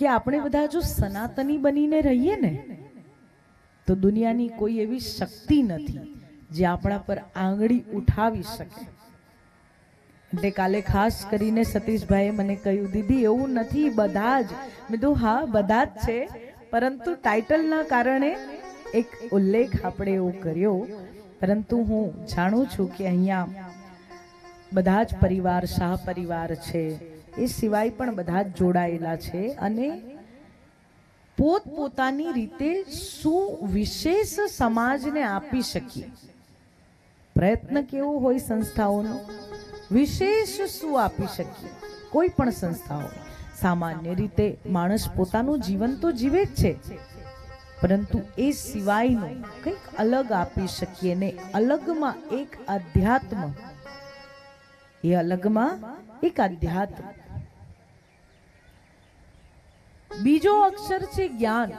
કે આપણે બધા જો સનાતની બનીને રહીએ ને, તો દુનિયાની કોઈ એવી શક્તિ નથી જે આપણા પર આંગળી ઉઠાવી શકે. એટલે કાલે ખાસ કરીને સતીશભાઈએ મને કહ્યું, દીદી, એવું નથી, બધા જ. મેં તો હા, બધા જ છે. પરંતુ ટાઇટલના કારણે એક ઉલ્લેખ આપણે એવો કર્યો. પરંતુ હું જાણું છું કે અહીંયા બધા જ પરિવાર, શાહ પરિવાર છે. એ સિવાય પણ બધા જ જોડાયેલા છે અને પોત પોતાની રીતે શું વિશેષ સમાજને આપી શકીએ. પ્રયત્ન કેવો હોય સંસ્થાઓનો? વિશેષ શું આપી શકીએ? કોઈ પણ સંસ્થાઓ. સામાન્ય રીતે માણસ પોતાનું જીવન તો જીવે જ છે, પરંતુ એ સિવાયનું કંઈક અલગ આપી શકીએ ને અલગમાં એક અધ્યાત્મ એ અલગમાં એક અધ્યાત્મ બીજો અક્ષર છે જ્ઞાન.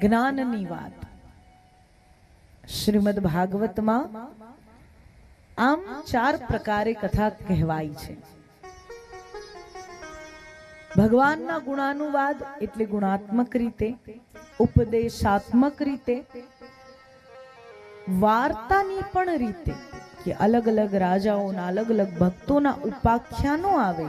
જ્ઞાનની વાત. શ્રીમદ ભાગવતમાં આમ ચાર પ્રકારે કથા કહેવાય છે. ભગવાનના ગુણાનુવાદ એટલે ગુણાત્મક રીતે, ઉપદેશાત્મક રીતે, વાર્તાની પણ રીતે કે અલગ અલગ રાજાઓના, અલગ અલગ ભક્તોના ઉપાખ્યાનો આવે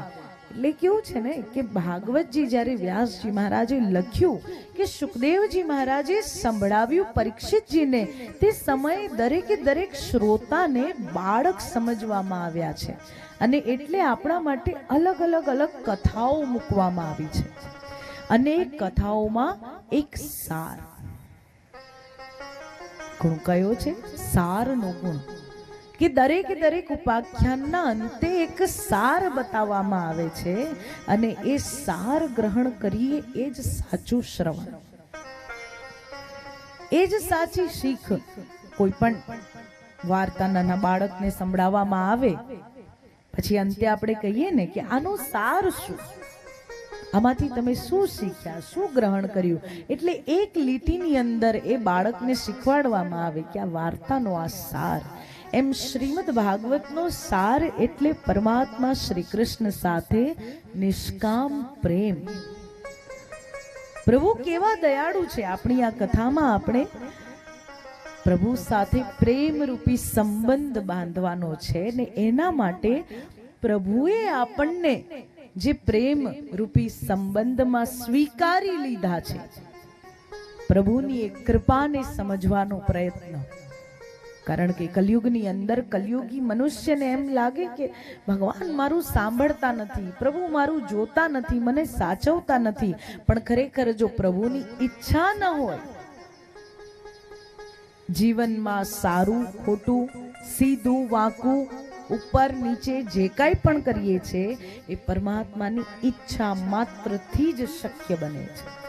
એટલે કેવું છે ને કે ભાગવતજી જ્યારે વ્યાસજી મહારાજે લખ્યું કે સુખદેવજી મહારાજે સંભળાવ્યું પરીક્ષિતજીને, તે સમયે દરેકે દરેક શ્રોતાને બાળક સમજવામાં આવ્યા છે અને એટલે આપણા માટે અલગ અલગ અલગ કથાઓ મૂકવામાં આવી છે અને એ કથાઓમાં એક સાર. ગુણ કયો છે? સારનો ગુણ. કે દરેક દરેક ઉપાખ્યાનના અંતે એક સાર બતાવવામાં આવે છે અને એ સાર ગ્રહણ કરીએ એ જ સાચું શ્રવણ. એ જ સાચી શીખ કોઈ પણ વાર્તા નાના બાળકને સંભળાવવામાં આવે. પછી અંતે આપણે કહીએ ને કે આનો સાર શું? આમાંથી તમે શું શીખ્યા? શું ગ્રહણ કર્યું? એટલે એક લીટીની અંદર એ બાળકને શીખવાડવામાં આવે કે આ વાર્તાનો આ સાર. એમ શ્રીમદ ભાગવતનો સાર એટલે પરમાત્મા શ્રી કૃષ્ણ સાથે નિષ્કામ પ્રેમ. પ્રભુ કેવા દયાળુ છે આપણી આ કથામાં આપણે? પ્રભુ સાથે પ્રેમ રૂપી સંબંધ બાંધવાનો છે ને એના માટે પ્રભુએ આપણને જે પ્રેમ રૂપી સંબંધમાં સ્વીકારી લીધા છે. પ્રભુની એ કૃપાને સમજવાનો પ્રયત્ન. કારણ કે કલયુગની અંદર કલયુગી મનુષ્યને એમ લાગે કે ભગવાન મારું સાંભળતા નથી, પ્રભુ મારું જોતા નથી, મને સાચવતા નથી. પણ ખરેખર જો પ્રભુની ઈચ્છા ન હોય, જીવનમાં સારું ખોટું, સીધું વાંકું ઉપર નીચે જે કાંઈ પણ કરીએ છીએ, એ પરમાત્માની ઈચ્છા માત્રથી જ શક્ય બને છે.